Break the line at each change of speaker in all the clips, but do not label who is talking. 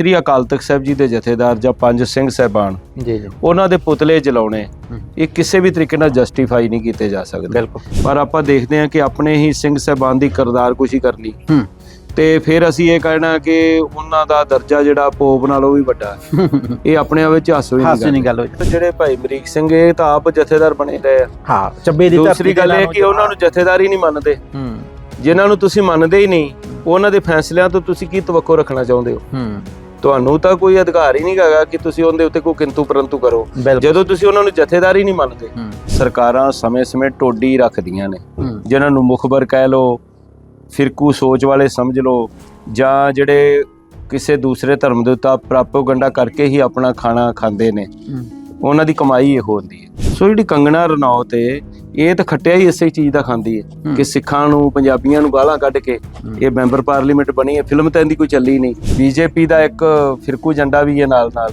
ਸ੍ਰੀ ਅਕਾਲ ਤਖਤ ਸਾਹਿਬ ਜੀ ਦੇ ਜਥੇਦਾਰ ਜਾਂ ਪੰਜ ਸਿੰਘ ਸਹਿਬਾਨ
ਜੀ ਜੀ।
ਉਹਨਾਂ ਦੇ ਪੁਤਲੇ ਜਲਾਉਣੇ। ਇਹ ਕਿਸੇ ਵੀ ਤਰੀਕੇ ਨਾਲ ਜਸਟੀਫਾਈ ਨਹੀਂ ਕੀਤੇ ਜਾ ਸਕਦੇ।
ਬਿਲਕੁਲ।
ਪਰ ਆਪਾਂ ਦੇਖਦੇ ਹਾਂ ਕਿ ਆਪਣੇ ਹੀ ਸਿੰਘ ਸਹਿਬਾਨ ਦੀ ਕਰਦਾਰ ਕੁਸ਼ੀ ਕਰ ਲਈ
ਹੂੰ।
ਤੇ ਫਿਰ ਅਸੀਂ ਇਹ ਕਹਿਣਾ ਕਿ ਉਹਨਾਂ ਦਾ ਦਰਜਾ ਜਿਹੜਾ ਪੋਪ ਨਾਲੋਂ ਵੀ ਵੱਡਾ ਇਹ ਆਪਣੇ ਆਪ ਵਿੱਚ ਹਾਸੋ ਹੀ ਨਹੀਂ
ਗੱਲ
ਜਿਹੜੇ ਭਾਈ ਅਮਰੀਕ ਸਿੰਘ ਇਹ ਤਾਂ ਆਪ ਜਥੇਦਾਰ ਬਣੇ ਰਹੇ ਆ।
ਹਾਂ ਚੱਬੇ ਦੀ
ਦੂਸਰੀ ਗੱਲ ਇਹ ਕਿ ਉਹਨਾਂ ਨੂੰ ਜਥੇਦਾਰ ਹੀ ਨਹੀਂ ਮੰਨਦੇ। ਜਿਨ੍ਹਾਂ ਨੂੰ ਤੁਸੀਂ ਮੰਨਦੇ ਹੀ ਨਹੀਂ ਉਹਨਾਂ ਦੇ ਫੈਸਲਿਆਂ ਤੋਂ ਤੁਸੀਂ ਕੀ ਤਵੱਕੋ ਰੱਖਣਾ ਚਾਹੁੰਦੇ ਹੋ?
ਹੂੰ।
ਤੁਹਾਨੂੰ ਤਾਂ ਕੋਈ ਅਧਿਕਾਰ ਹੀ ਨਹੀਂ ਹੈਗਾ ਕਿ ਤੁਸੀਂ ਉਹਦੇ ਉੱਤੇ ਕੋਈ ਕਿੰਤੂ ਪਰੰਤੂ ਕਰੋ। ਜਦੋਂ ਤੁਸੀਂ ਉਹਨਾਂ ਨੂੰ ਜਥੇਦਾਰ ਹੀ ਨਹੀਂ ਮੰਨਦੇ ਸਰਕਾਰਾਂ ਸਮੇਂ-ਸਮੇਂ ਟੋਡੀ ਰੱਖਦੀਆਂ ਨੇ। ਜਿਨ੍ਹਾਂ ਨੂੰ ਮੁਖਬਰ ਕਹਿ ਲੋ ਫਿਰਕੂ ਸੋਚ ਵਾਲੇ ਸਮਝ ਲੋ ਜਾਂ ਜਿਹੜੇ ਕਿਸੇ ਦੂਸਰੇ ਧਰਮ ਦੇ ਉੱਤੇ ਪ੍ਰਾਪੋਗੰਡਾ ਕਰਕੇ ਹੀ ਆਪਣਾ ਖਾਣਾ ਖਾਂਦੇ ਨੇ। ਉਹਨਾਂ ਦੀ ਕਮਾਈ ਇਹੋ ਹੁੰਦੀ ਹੈ। ਸੋ ਜਿਹੜੀ ਕੰਗਣਾ ਰਣੌਤ ਏ ਇਹ ਤਾਂ ਖੱਟਿਆ ਹੀ ਇਸੇ ਚੀਜ਼ ਦਾ ਖਾਂਦੀ ਹੈ। ਕਿ ਸਿੱਖਾਂ ਨੂੰ ਪੰਜਾਬੀਆਂ ਨੂੰ ਗਾਲਾਂ ਕੱਢ ਕੇ। ਇਹ ਮੈਂਬਰ ਪਾਰਲੀਮੈਂਟ ਬਣੀ ਹੈ ਫਿਲਮ ਤਾਂ ਇਹਦੀ ਕੋਈ ਚੱਲੀ ਨਹੀਂ ਬੀਜੇਪੀ ਦਾ ਇੱਕ ਫਿਰਕੂ ਝੰਡਾ ਵੀ ਹੈ ਨਾਲ ਨਾਲ।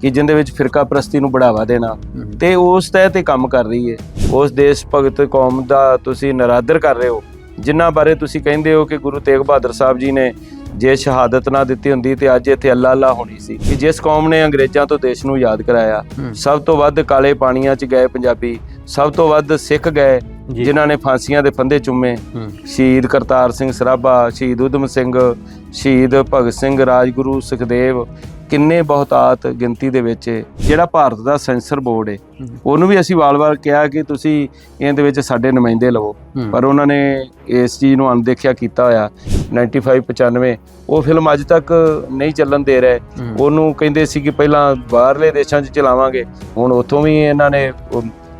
ਕਿ ਜਿੰਦੇ ਵਿੱਚ ਫਿਰਕਾ ਪ੍ਰਸਤੀ ਨੂੰ ਬੜਾਵਾ ਦੇਣਾ। ਤੇ ਉਸ ਤਹਿ ਤੇ ਕੰਮ ਕਰ ਰਹੀ ਹੈ ਉਸ ਦੇਸ਼ ਭਗਤ ਕੌਮ ਦਾ ਤੁਸੀਂ ਨਰਾਦਰ ਕਰ ਰਹੇ ਹੋ ਜਿਨ੍ਹਾਂ ਬਾਰੇ ਤੁਸੀਂ ਕਹਿੰਦੇ ਹੋ ਕਿ ਗੁਰੂ ਤੇਗ ਬਹਾਦਰ ਸਾਹਿਬ ਜੀ ਨੇ ਜੇ ਸ਼ਹਾਦਤ ਨਾ ਦਿੱਤੀ ਹੁੰਦੀ ਤੇ ਅੱਜ ਇੱਥੇ ਅੱਲਾ ਅੱਲਾ ਹੋਣੀ ਸੀ ਕਿ ਜਿਸ ਕੌਮ ਨੇ ਅੰਗਰੇਜ਼ਾਂ ਤੋਂ ਦੇਸ਼ ਨੂੰ ਯਾਦ ਕਰਾਇਆ। ਸਭ ਤੋਂ ਵੱਧ ਕਾਲੇ ਪਾਣੀਆਂ 'ਚ ਗਏ ਪੰਜਾਬੀ ਸਭ ਤੋਂ ਵੱਧ ਸਿੱਖ ਗਏ ਜਿਨ੍ਹਾਂ ਨੇ ਫਾਂਸੀਆਂ ਦੇ ਫੰਦੇ ਚੁੰਮੇ। ਸ਼ਹੀਦ ਕਰਤਾਰ ਸਿੰਘ ਸਰਾਭਾ ਸ਼ਹੀਦ ਉਦਮ ਸਿੰਘ ਸ਼ਹੀਦ ਭਗਤ ਸਿੰਘ ਰਾਜਗੁਰੂ ਸੁਖਦੇਵ ਕਿੰਨੇ ਬਹੁਤਾਤ ਗਿਣਤੀ ਦੇ ਵਿੱਚ ਜਿਹੜਾ ਭਾਰਤ ਦਾ ਸੈਂਸਰ ਬੋਰਡ ਹੈ
ਹੂੰ।
ਉਹਨੂੰ ਵੀ ਅਸੀਂ ਵਾਰ-ਵਾਰ ਕਿਹਾ ਕਿ ਤੁਸੀਂ ਇਹਦੇ ਵਿੱਚ ਸਾਡੇ ਨੁਮਾਇੰਦੇ ਲਵੋ। ਪਰ ਉਹਨਾਂ ਨੇ ਇਸ ਚੀਜ਼ ਨੂੰ ਅਣਦੇਖਿਆ ਕੀਤਾ ਹੋਇਆ। 95 95 ਉਹ ਫਿਲਮ ਅੱਜ ਤੱਕ ਨਹੀਂ ਚੱਲਣ ਦੇ ਰਹੇ। ਉਹਨੂੰ ਕਹਿੰਦੇ ਸੀ ਕਿ ਪਹਿਲਾਂ ਬਾਹਰਲੇ ਦੇਸ਼ਾਂ 'ਚ ਚਲਾਵਾਂਗੇ। ਹੁਣ ਉੱਥੋਂ ਵੀ ਇਹਨਾਂ ਨੇ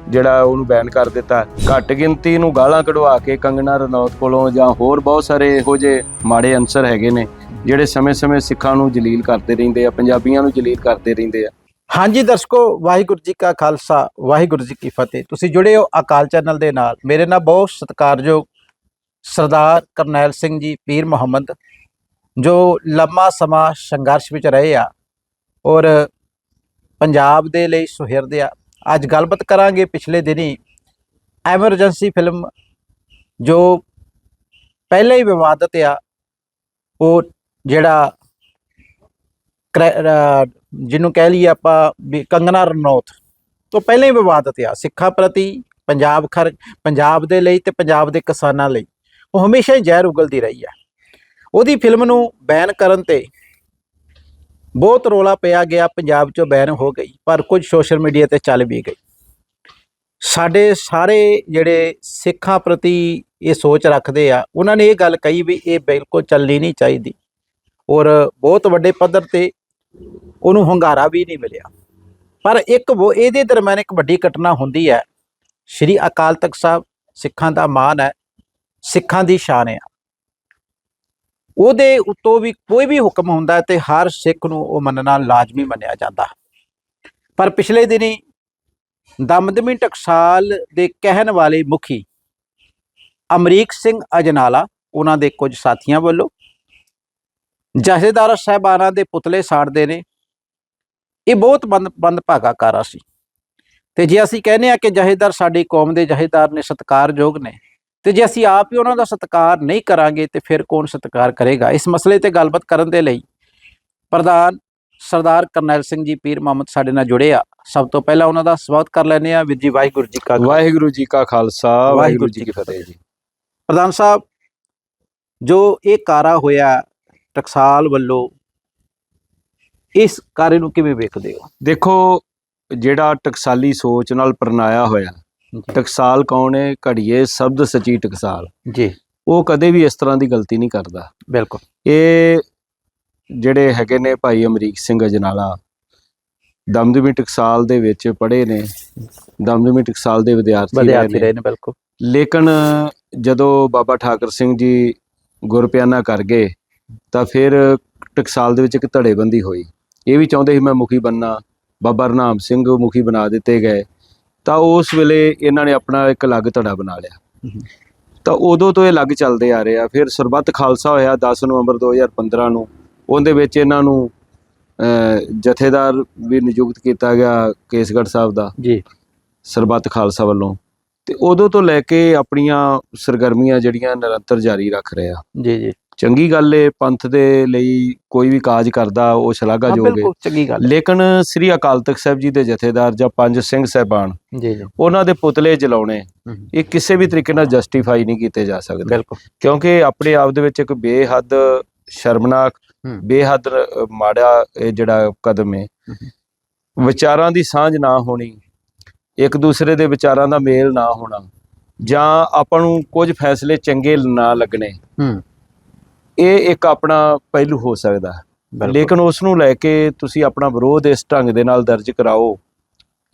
ਜਿਹੜਾ ਉਹਨੂੰ ਬੈਨ ਕਰ ਦਿੱਤਾ। ਘੱਟ ਗਿਣਤੀ ਨੂੰ ਗਾਲਾਂ ਕਢਵਾ ਕੇ ਕੰਗਣਾ ਰਣੌਤ ਕੋਲੋਂ ਜਾਂ ਹੋਰ ਬਹੁਤ ਸਾਰੇ ਇਹੋ ਜਿਹੇ ਮਾੜੇ ਅੰਸਰ ਹੈਗੇ ਨੇ, ਜਿਹੜੇ ਸਮੇਂ-ਸਮੇਂ ਸਿੱਖਾਂ ਨੂੰ ਜਲੀਲ ਕਰਦੇ ਰਹਿੰਦੇ ਆ, ਪੰਜਾਬੀਆਂ ਨੂੰ ਜਲੀਲ ਕਰਦੇ ਰਹਿੰਦੇ ਆ।
ਹਾਂਜੀ ਦਰਸ਼ਕੋ, ਵਾਹਿਗੁਰੂ ਜੀ ਕਾ ਖਾਲਸਾ, ਵਾਹਿਗੁਰੂ ਜੀ ਕੀ ਫਤਿਹ। ਤੁਸੀਂ ਜੁੜੇ ਹੋ ਅਕਾਲ ਚੈਨਲ ਦੇ ਨਾਲ। ਮੇਰੇ ਨਾਲ ਬਹੁਤ ਸਤਿਕਾਰਯੋਗ ਸਰਦਾਰ ਕਰਨੈਲ ਸਿੰਘ ਜੀ, ਪੀਰ ਮੁਹੰਮਦ, ਜੋ ਲੰਮਾ ਸਮਾਂ ਸੰਘਰਸ਼ ਵਿੱਚ ਰਹੇ ਆ ਔਰ ਪੰਜਾਬ ਦੇ ਲਈ ਸੁਹਿਰਦੇ ਆ। ਅੱਜ ਗੱਲਬਾਤ ਕਰਾਂਗੇ ਪਿਛਲੇ ਦਿਨੀ ਐਮਰਜੈਂਸੀ ਫਿਲਮ ਜੋ ਪਹਿਲਾਂ ਹੀ ਵਿਵਾਦਤ ਆ, ਉਹ ਜਿਹੜਾ ਕਰੈ- ਜਿਹਨੂੰ ਕਹਿ ਲਈਏ ਆਪਾਂ ਵੀ ਕੰਗਨਾ ਰਣੌਤ ਤੋਂ ਪਹਿਲਾਂ ਹੀ ਵਿਵਾਦਤ ਆ, ਸਿੱਖਾਂ ਪ੍ਰਤੀ ਪੰਜਾਬ ਖਰ ਪੰਜਾਬ ਦੇ ਲਈ ਤੇ ਪੰਜਾਬ ਦੇ ਕਿਸਾਨਾਂ ਲਈ, ਉਹ ਹਮੇਸ਼ਾ ਹੀ ਜ਼ਹਿਰ ਉਗਲਦੀ ਰਹੀ ਆ। ਉਹਦੀ ਫਿਲਮ ਨੂੰ ਬੈਨ ਕਰਨ ਤੇ ਬਹੁਤ ਰੋਲਾ ਪਿਆ ਗਿਆ, ਪੰਜਾਬ ਚੋਂ ਬੈਨ ਹੋ ਗਈ, ਪਰ ਕੁਝ ਸੋਸ਼ਲ ਮੀਡੀਆ ਤੇ ਚੱਲ ਵੀ ਗਈ। ਸਾਡੇ ਸਾਰੇ ਜਿਹੜੇ ਸਿੱਖਾਂ ਪ੍ਰਤੀ ਇਹ ਸੋਚ ਰੱਖਦੇ ਆ, ਉਹਨਾਂ ਨੇ ਇਹ ਗੱਲ ਕਹੀ ਵੀ ਇਹ ਬਿਲਕੁਲ ਚੱਲਣੀ ਨਹੀਂ ਚਾਹੀਦੀ। ਔਰ ਬਹੁਤ ਵੱਡੇ ਪੱਧਰ ਤੇ ਉਹਨੂੰ ਹੰਗਾਰਾ ਵੀ ਨਹੀਂ ਮਿਲਿਆ। ਪਰ ਇੱਕ ਉਹ ਇਹਦੇ ਦਰਮਿਆਨ ਇੱਕ ਵੱਡੀ ਘਟਨਾ ਹੁੰਦੀ ਹੈ। ਸ਼੍ਰੀ ਅਕਾਲ ਤਖਤ ਸਾਹਿਬ ਸਿੱਖਾਂ ਦਾ ਮਾਨ ਹੈ, ਸਿੱਖਾਂ ਦੀ ਸ਼ਾਨ ਹੈ। ਉਹਦੇ ਉੱਤੋਂ ਵੀ ਕੋਈ ਵੀ ਹੁਕਮ ਹੁੰਦਾ ਹੈ ਤੇ ਹਰ ਸਿੱਖ ਨੂੰ ਉਹ ਮੰਨਣਾ ਲਾਜ਼ਮੀ ਮੰਨਿਆ ਜਾਂਦਾ। ਪਰ ਪਿਛਲੇ ਦਿਨੀ ਦਮਦਮੀ ਟਕਸਾਲ ਦੇ ਕਹਿਣ ਵਾਲੇ ਮੁਖੀ ਅਮਰੀਕ ਸਿੰਘ ਅਜਨਾਲਾ, ਉਹਨਾਂ ਦੇ ਕੁਝ ਸਾਥੀਆਂ ਵੱਲੋਂ ਜਥੇਦਾਰ ਸਾਹਿਬਾਨਾਂ ਦੇ ਪੁਤਲੇ ਸਾੜਦੇ ਨੇ। ਇਹ ਬਹੁਤ ਬੰਦ ਬੰਦ ਭਾਗਾ ਕਾਰਾ ਸੀ। ਤੇ ਜੇ ਅਸੀਂ ਕਹਿੰਦੇ ਆ ਕਿ ਜਥੇਦਾਰ ਸਾਡੀ ਕੌਮ ਦੇ ਜਥੇਦਾਰ ਨੇ ਸਤਿਕਾਰਯੋਗ ਨੇ ਤੇ ਜੇ ਅਸੀਂ ਆਪ ਹੀ ਉਹਨਾਂ ਦਾ ਸਤਿਕਾਰ ਨਹੀਂ ਕਰਾਂਗੇ ਤੇ ਫਿਰ ਕੌਣ ਸਤਿਕਾਰ ਕਰੇਗਾ? ਇਸ ਮਸਲੇ ਤੇ ਗੱਲਬਾਤ ਕਰਨ ਦੇ ਲਈ ਪ੍ਰਧਾਨ ਸਰਦਾਰ ਕਰਨੈਲ ਸਿੰਘ ਜੀ ਪੀਰ ਮੁਹੰਮਦ ਸਾਡੇ ਨਾਲ ਜੁੜੇ ਆ। ਸਭ ਤੋਂ ਪਹਿਲਾਂ ਉਹਨਾਂ ਦਾ ਸਵਾਗਤ ਕਰ ਲੈਂਦੇ ਆ ਵੀਰ ਜੀ ਵਾਹਿਗੁਰੂ ਜੀ ਕਾ।
ਵਾਹਿਗੁਰੂ ਜੀ ਕਾ ਖਾਲਸਾ ਵਾਹਿਗੁਰੂ ਜੀ ਕੀ ਫਤਿਹ ਜੀ।
ਪ੍ਰਧਾਨ ਸਾਹਿਬ ਜੋ ਇਹ ਕਾਰਾ ਹੋਇਆ ਟਕਸਾਲ ਵੱਲੋਂ ਇਸ ਕਾਰੇ ਨੂੰ ਕਿਵੇਂ ਵੇਖਦੇ ਹੋ?
ਦੇਖੋ ਜਿਹੜਾ ਟਕਸਾਲੀ ਸੋਚ ਨਾਲ ਪਰਨਾਇਆ ਹੋਇਆ ਟਕਸਾਲ ਕੌਣ ਹੈ ਘੜੀਏ ਸ਼ਬਦ ਸੱਚੀ ਟਕਸਾਲ।
ਜੀ।
ਉਹ ਕਦੇ ਵੀ ਇਸ ਤਰ੍ਹਾਂ ਦੀ ਗਲਤੀ ਨਹੀਂ ਕਰਦਾ।
ਬਿਲਕੁਲ।
ਇਹ ਜਿਹੜੇ ਹੈਗੇ ਨੇ ਭਾਈ ਅਮਰੀਕ ਸਿੰਘ ਅਜਨਾਲਾ ਦਮਦਮੀ ਟਕਸਾਲ ਦੇ ਵਿੱਚ ਪੜ੍ਹੇ ਨੇ। ਦਮਦਮੀ ਟਕਸਾਲ ਦੇ ਵਿਦਿਆਰਥੀ ਰਹੇ ਨੇ।
ਬਿਲਕੁਲ।
ਲੇਕਿਨ ਜਦੋਂ ਬਾਬਾ ਠਾਕਰ ਸਿੰਘ ਜੀ ਗੁਰਪਿਆਨਾ ਕਰ ਗਏ ਤਾਂ ਫਿਰ ਟਕਸਾਲ ਦੇ ਵਿੱਚ ਇੱਕ ਧੜੇਬੰਦੀ ਹੋਈ। ਇਹ ਵੀ ਚਾਹੁੰਦੇ ਸੀ ਮੈਂ ਮੁਖੀ ਬੰਨਾ। ਬਾਬਾ ਰਨਾਮ ਸਿੰਘ ਮੁਖੀ ਬਣਾ ਦਿੱਤੇ ਗਏ। ਤਾਂ ਉਸ ਵੇਲੇ ਇਹਨਾਂ ਨੇ ਆਪਣਾ ਇੱਕ ਅਲੱਗ ਧੜਾ ਬਣਾ ਲਿਆ। ਤਾਂ ਉਦੋਂ ਤੋਂ ਇਹ ਅਲੱਗ ਚੱਲਦੇ ਆ ਰਹੇ ਆ। ਫਿਰ ਸਰਬੱਤ ਖਾਲਸਾ ਹੋਇਆ 10 ਨਵੰਬਰ 2015 ਨੂੰ। ਉਹਦੇ ਵਿੱਚ ਇਹਨਾਂ ਨੂੰ ਜਥੇਦਾਰ ਵੀ ਨਿਯੁਕਤ ਕੀਤਾ ਗਿਆ ਕੇਸਗੜ੍ਹ ਸਾਹਿਬ ਦਾ।
ਜੀ।
ਸਰਬੱਤ ਖਾਲਸਾ ਵੱਲੋਂ। ਤੇ ਉਦੋਂ ਤੋਂ ਲੈ ਕੇ ਆਪਣੀਆਂ ਸਰਗਰਮੀਆਂ ਜਿਹੜੀਆਂ ਨਿਰੰਤਰ ਜਾਰੀ ਰੱਖ ਰਹੇ
ਜੀ ਜੀ।
ਚੰਗੀ ਗੱਲ ਏ ਪੰਥ ਦੇ ਲਈ ਕੋਈ ਵੀ ਕਾਜ ਕਰਦਾ ਉਹ ਸ਼ਲਾਘਾਯੋਗ ਏ।
ਬਿਲਕੁਲ ਚੰਗੀ ਗੱਲ ਹੈ।
ਲੇਕਿਨ ਸ੍ਰੀ ਅਕਾਲ ਤਖਤ ਸਾਹਿਬ ਜੀ ਦੇ ਜਥੇਦਾਰ ਜਾਂ ਪੰਜ ਸਿੰਘ ਸਹਿਬਾਨ
ਜੀ ਜੀ।
ਉਹਨਾਂ ਦੇ ਪੁਤਲੇ ਜਲਾਉਣੇ
ਹਮ,
ਇਹ ਕਿਸੇ ਵੀ ਤਰੀਕੇ ਨਾਲ ਜਸਟੀਫਾਈ ਨਹੀਂ ਕੀਤੇ ਜਾ ਸਕਦੇ।
ਬਿਲਕੁਲ।
ਕਿਉਂਕਿ ਆਪਣੇ ਆਪ ਦੇ ਵਿੱਚ ਇੱਕ ਬੇਹੱਦ ਸ਼ਰਮਨਾਕ
ਹਮ।
ਬੇਹੱਦ ਅ, ਮਾੜਾ ਇਹ ਜਿਹੜਾ ਕਦਮ ਹੈ। ਵਿਚਾਰਾਂ ਦੀ ਸਾਂਝ ਨਾ ਹੋਣੀ ਇੱਕ ਦੂਸਰੇ ਦੇ ਵਿਚਾਰਾਂ ਦਾ ਮੇਲ ਨਾ ਹੋਣਾ ਜਾਂ ਆਪਾਂ ਨੂੰ ਕੁਝ ਫੈਸਲੇ ਚੰਗੇ ਨਾ ਲੱਗਣੇ।
ਹੂੰ।
ਇਹ ਇੱਕ ਆਪਣਾ ਪਹਿਲੂ ਹੋ ਸਕਦਾ ਲੇਕਿਨ ਉਸ ਨੂੰ ਲੈ ਕੇ ਤੁਸੀਂ ਆਪਣਾ ਵਿਰੋਧ ਇਸ ਢੰਗ ਦੇ ਨਾਲ ਦਰਜ ਕਰਾਓ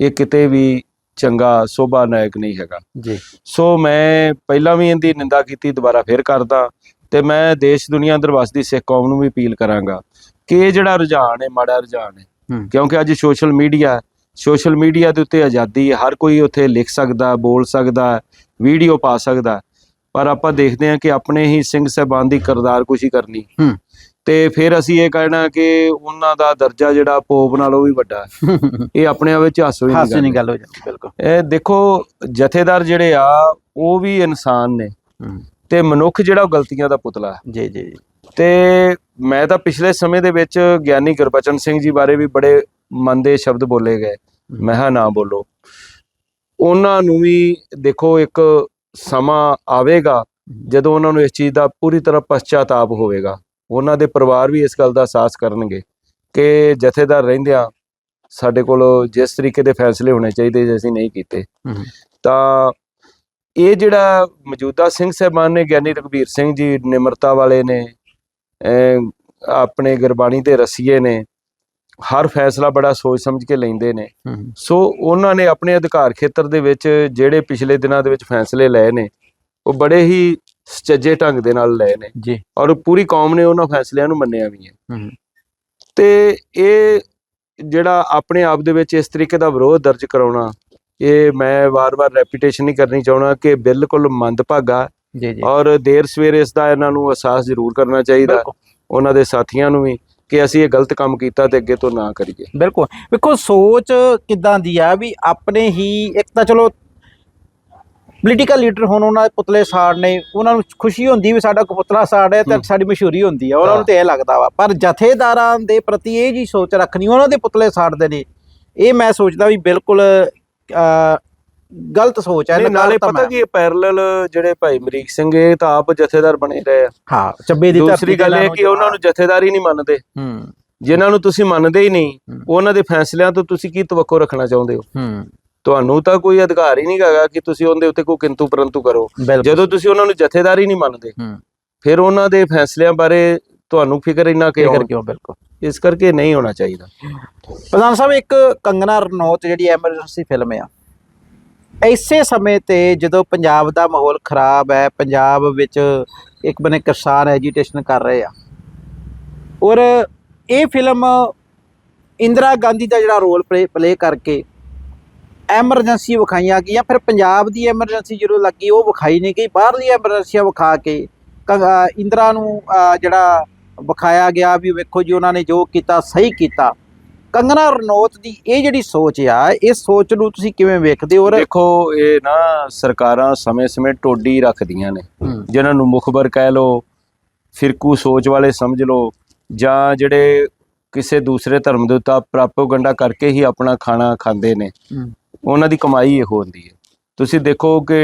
ਇਹ ਕਿਤੇ ਵੀ ਚੰਗਾ ਸੋਭਾਨਾਇਕ ਨਹੀਂ ਹੈਗਾ।
ਜੀ।
ਸੋ ਮੈਂ ਪਹਿਲਾਂ ਵੀ ਇਹਦੀ ਨਿੰਦਾ ਕੀਤੀ ਦੁਬਾਰਾ ਫੇਰ ਕਰਦਾ ਤੇ ਮੈਂ ਦੇਸ਼ ਦੁਨੀਆ ਅੰਦਰ ਵਸਦੀ ਸਿੱਖ ਕੌਮ ਨੂੰ ਵੀ ਅਪੀਲ ਕਰਾਂਗਾ ਕਿ ਇਹ ਜਿਹੜਾ ਰੁਝਾਨ ਹੈ ਮਾੜਾ ਰੁਝਾਨ ਹੈ
ਹੂੰ।
ਕਿਉਂਕਿ ਅੱਜ ਸੋਸ਼ਲ ਮੀਡੀਆ ਸੋਸ਼ਲ ਮੀਡੀਆ ਦੇ ਉੱਤੇ ਆਜ਼ਾਦੀ ਹੈ ਹਰ ਕੋਈ ਉੱਥੇ ਲਿਖ ਸਕਦਾ ਬੋਲ ਸਕਦਾ ਵੀਡੀਓ ਪਾ ਸਕਦਾ। ਪਰ ਆਪਾਂ ਦੇਖਦੇ ਹਾਂ ਕਿ ਆਪਣੇ ਹੀ ਸਿੰਘ ਸਾਹਿਬਾਨ ਦੀ ਕਰਦਾਰ ਕੁਸ਼ੀ ਕਰਨੀ।
ਹੂੰ।
ਤੇ ਫਿਰ ਅਸੀਂ ਇਹ ਕਹਿਣਾ ਕਿ ਉਹਨਾਂ ਦਾ ਦਰਜਾ ਜਿਹੜਾ ਪੋਪ ਨਾਲੋਂ ਵੀ ਵੱਡਾ ਹੈ। ਇਹ ਆਪਣੇ ਆਪ ਵਿੱਚ ਹਾਸੋ ਹੀ
ਹਾਸੇ
ਨਹੀਂ ਗੱਲ
ਹੋ ਜਾਂਦੀ ਬਿਲਕੁਲ।
ਇਹ ਦੇਖੋ ਜਥੇਦਾਰ ਜਿਹੜੇ ਆ ਉਹ ਵੀ ਇਨਸਾਨ ਨੇ।
ਹੂੰ।
ਤੇ ਮਨੁੱਖ ਜਿਹੜਾ ਉਹ ਗਲਤੀਆਂ ਦਾ ਪੁਤਲਾ ਹੈ।
ਜੀ ਜੀ ਜੀ।
ਤੇ ਮੈਂ ਤਾਂ ਪਿਛਲੇ ਸਮੇਂ ਦੇ ਵਿੱਚ ਗਿਆਨੀ ਗੁਰਬਚਨ ਸਿੰਘ ਜੀ ਬਾਰੇ ਵੀ ਬੜੇ ਮਨ ਦੇ ਸ਼ਬਦ ਬੋਲੇ ਗਏ। ਮੈਂ ਕਿਹਾ ਨਾ ਬੋਲੋ। ਉਹਨਾਂ ਨੂੰ ਵੀ ਦੇਖੋ ਇੱਕ ਸਮਾਂ ਆਵੇਗਾ ਜਦੋਂ ਉਹਨਾਂ ਨੂੰ ਇਸ ਚੀਜ਼ ਦਾ ਪੂਰੀ ਤਰ੍ਹਾਂ ਪਛਤਾਤਾਪ ਹੋਵੇਗਾ ਉਹਨਾਂ ਦੇ ਪਰਿਵਾਰ ਵੀ ਇਸ ਗੱਲ ਦਾ ਅਹਿਸਾਸ ਕਰਨਗੇ ਕਿ ਜਥੇਦਾਰ ਰਹਿੰਦਿਆਂ ਸਾਡੇ ਕੋਲ ਜਿਸ ਤਰੀਕੇ ਦੇ ਫੈਸਲੇ ਹੋਣੇ ਚਾਹੀਦੇ ਸੀ ਅਸੀਂ ਨਹੀਂ ਕੀਤੇ। ਤਾਂ ਇਹ ਜਿਹੜਾ ਮੌਜੂਦਾ ਸਿੰਘ ਸਾਹਿਬਾਨ ਨੇ ਗਿਆਨੀ ਰਘਬੀਰ ਸਿੰਘ ਜੀ ਨਿਮਰਤਾ ਵਾਲੇ ਨੇ ਆਪਣੇ ਗੁਰਬਾਣੀ ਦੇ ਰਸੀਏ ਨੇ ਹਰ ਫੈਸਲਾ ਬੜਾ ਸੋਚ ਸਮਝ ਕੇ ਲੈਂਦੇ ਨੇ। ਸੋ ਉਹਨਾਂ ਨੇ ਆਪਣੇ ਅਧਿਕਾਰ ਖੇਤਰ ਦੇ ਵਿੱਚ ਜਿਹੜੇ ਪਿਛਲੇ ਦਿਨਾਂ ਦੇ ਵਿੱਚ ਫੈਸਲੇ ਲਏ ਨੇ ਉਹ ਬੜੇ ਹੀ ਸੁਚੱਜੇ ਢੰਗ ਦੇ ਨਾਲ ਲਏ ਨੇ।
ਜੀ।
ਔਰ ਪੂਰੀ ਕੌਮ ਨੇ ਉਹਨਾਂ ਫੈਸਲਿਆਂ ਨੂੰ ਮੰਨਿਆ ਵੀ ਹੈ। ਤੇ ਇਹ ਜਿਹੜਾ ਆਪਣੇ ਆਪ ਦੇ ਵਿੱਚ ਇਸ ਤਰੀਕੇ ਦਾ ਵਿਰੋਧ ਦਰਜ ਕਰਾਉਣਾ ਇਹ ਮੈਂ ਵਾਰ-ਵਾਰ ਰੈਪੀਟੇਸ਼ਨ ਨਹੀਂ ਕਰਨੀ ਚਾਹਣਾ ਕਿ ਬਿਲਕੁਲ ਮੰਦਭਾਗਾ
ਜੀ ਜੀ।
ਔਰ ਦੇਰ ਸਵੇਰੇ ਇਸ ਦਾ ਇਹਨਾਂ ਨੂੰ ਅਹਿਸਾਸ ਜ਼ਰੂਰ ਕਰਨਾ ਚਾਹੀਦਾ। ਉਹਨਾਂ ਦੇ ਸਾਥੀਆਂ ਨੂੰ ਵੀ। ਕਿ ਅਸੀਂ ਇਹ ਗਲਤ ਕੰਮ ਕੀਤਾ ਤੇ ਅੱਗੇ ਤੋਂ ਨਾ ਕਰੀਏ
ਬਿਲਕੁਲ ਵੇਖੋ ਸੋਚ ਕਿਦਾਂ ਦੀ ਆ ਵੀ ਆਪਣੇ ਹੀ ਇੱਕ ਤਾਂ ਚਲੋ ਪੋਲੀਟੀਕਲ ਲੀਡਰ ਹੁਣ ਉਹਨਾਂ ਦੇ ਪੁਤਲੇ ਸਾੜਨੇ ਉਹਨਾਂ ਨੂੰ ਖੁਸ਼ੀ ਹੁੰਦੀ ਵੀ ਸਾਡਾ ਕੋਈ ਪੁਤਲਾ ਸਾੜਿਆ ਤੇ
ਹੂੰ।
ਸਾਡੀ ਮਸ਼ਹੂਰੀ ਹੁੰਦੀ ਆ ਉਹਨਾਂ
ਹਾਂ।
ਨੂੰ ਤੇ ਇਹ ਲੱਗਦਾ ਵਾ ਪਰ ਜਥੇਦਾਰਾਂ ਦੇ ਪ੍ਰਤੀ ਇਹ ਜੀ ਸੋਚ ਰੱਖਣੀ ਉਹਨਾਂ ਦੇ ਪੁਤਲੇ ਸਾੜਦੇ ਨੇ ਇਹ ਮੈਂ ਸੋਚਦਾ ਵੀ ਬਿਲਕੁਲ ਗਲਤ ਸੋਚ ਹੈ
ਨਹੀਂ, ਨਾਲੇ ਪਤਾ ਕੀ ਪੈਰਲਲ ਜਿਹੜੇ ਭਾਈ ਮਰੀਕ ਸਿੰਘ ਇਹ ਤਾਂ ਆਪ ਜਥੇਦਾਰ ਬਣੇ ਰਹੇ ਆ।
ਹਾਂ ਚੱਬੇ ਦੀ
ਦੂਸਰੀ ਗੱਲ ਇਹ ਕਿ ਉਹਨਾਂ ਨੂੰ ਜਥੇਦਾਰ ਹੀ ਨਹੀਂ ਮੰਨਦੇ।
ਹੂੰ।
ਜਿਨ੍ਹਾਂ ਨੂੰ ਤੁਸੀਂ ਮੰਨਦੇ ਹੀ ਨਹੀਂ
ਹੂੰ।
ਉਹਨਾਂ ਦੇ ਫੈਸਲਿਆਂ ਤੋਂ ਤੁਸੀਂ ਕੀ ਤਵੱਕੋ ਰੱਖਣਾ ਚਾਹੁੰਦੇ ਹੋ?
ਹੂੰ।
ਤੁਹਾਨੂੰ ਤਾਂ ਕੋਈ ਅਧਿਕਾਰ ਹੀ ਨਹੀਂ ਹੈਗਾ ਕਿ ਤੁਸੀਂ ਉਹਦੇ ਉੱਤੇ ਕੋਈ ਕਿੰਤੂ ਪਰੰਤੂ ਕਰੋ।
ਬਿਲਕੁਲ।
ਜਦੋਂ ਤੁਸੀਂ ਉਹਨਾਂ ਨੂੰ ਜਥੇਦਾਰ ਹੀ ਨਹੀਂ ਮੰਨਦੇ
ਹੂੰ।
ਫਿਰ ਉਹਨਾਂ ਦੇ ਫੈਸਲਿਆਂ ਬਾਰੇ ਤੁਹਾਨੂੰ ਫਿਕਰ ਇੰਨਾ ਕਿਉਂ?
ਫਿਕਰ ਕਿਉਂ? ਬਿਲਕੁਲ।
ਇਸ ਕਰਕੇ ਨਹੀਂ ਹੋਣਾ ਚਾਹੀਦਾ।
ਪ੍ਰਧਾਨ ਸਾਹਿਬ ਇੱਕ ਕੰਗਨਾ ਰਣੌਤ ਜਿਹੜੀ ਐਮਰਜੈਂਸੀ ਫਿਲਮ ਆ। ਐਸੇ ਸਮੇਂ ਤੇ ਜਦੋਂ ਪੰਜਾਬ ਦਾ ਮਾਹੌਲ ਖਰਾਬ ਹੈ, ਪੰਜਾਬ ਵਿੱਚ ਇੱਕ ਬਨੇ ਕਿਸਾਨ ਐਜੀਟੇਸ਼ਨ ਕਰ ਰਹੇ ਆ। ਔਰ ਇਹ ਫਿਲਮ ਇੰਦਰਾ ਗਾਂਧੀ ਦਾ ਜਿਹੜਾ ਰੋਲ ਪਲੇ ਕਰਕੇ ਐਮਰਜੈਂਸੀ ਵਿਖਾਈਆਂ ਗਈਆਂ। ਫਿਰ ਪੰਜਾਬ ਦੀ ਐਮਰਜੈਂਸੀ ਜਦੋਂ ਲੱਗੀ, ਉਹ ਵਿਖਾਈ ਨਹੀਂ ਗਈ। ਬਾਹਰਲੀ ਐਮਰਜੈਂਸੀਆਂ ਵਿਖਾ ਕੇ ਕ- ਇੰਦਰਾ ਨੂੰ ਜਿਹੜਾ ਵਿਖਾਇਆ ਗਿਆ ਵੀ ਵੇਖੋ ਜੀ, ਉਹਨਾਂ ਨੇ ਜੋ ਕੀਤਾ, ਸਹੀ ਕੀਤਾ। ਕੰਗਨਾ ਰਣੌਤ ਦੀ ਇਹ ਜਿਹੜੀ ਸੋਚ ਆ ਇਸ ਸੋਚ ਨੂੰ ਤੁਸੀਂ ਕਿਵੇਂ ਵੇਖਦੇ ਹੋ
ਦੇਖੋ ਇਹ ਨਾ ਸਰਕਾਰਾਂ ਸਮੇਂ-ਸਮੇਂ ਟੋਡੀ ਰੱਖਦੀਆਂ ਨੇ। ਜਿਨ੍ਹਾਂ ਨੂੰ ਮੁਖਬਰ ਕਹਿ ਲੋ ਫਿਰਕੂ ਸੋਚ ਵਾਲੇ ਸਮਝ ਲੋ ਜਾਂ ਜਿਹੜੇ ਕਿਸੇ ਦੂਸਰੇ ਧਰਮ ਦੇ ਉੱਤੇ ਪ੍ਰਾਪੋਗੰਡਾ ਕਰਕੇ ਹੀ ਆਪਣਾ ਖਾਣਾ ਖਾਂਦੇ ਨੇ। ਉਹਨਾਂ ਦੀ ਕਮਾਈ ਇਹੋ ਹੁੰਦੀ ਹੈ। ਤੁਸੀਂ ਦੇਖੋ ਕਿ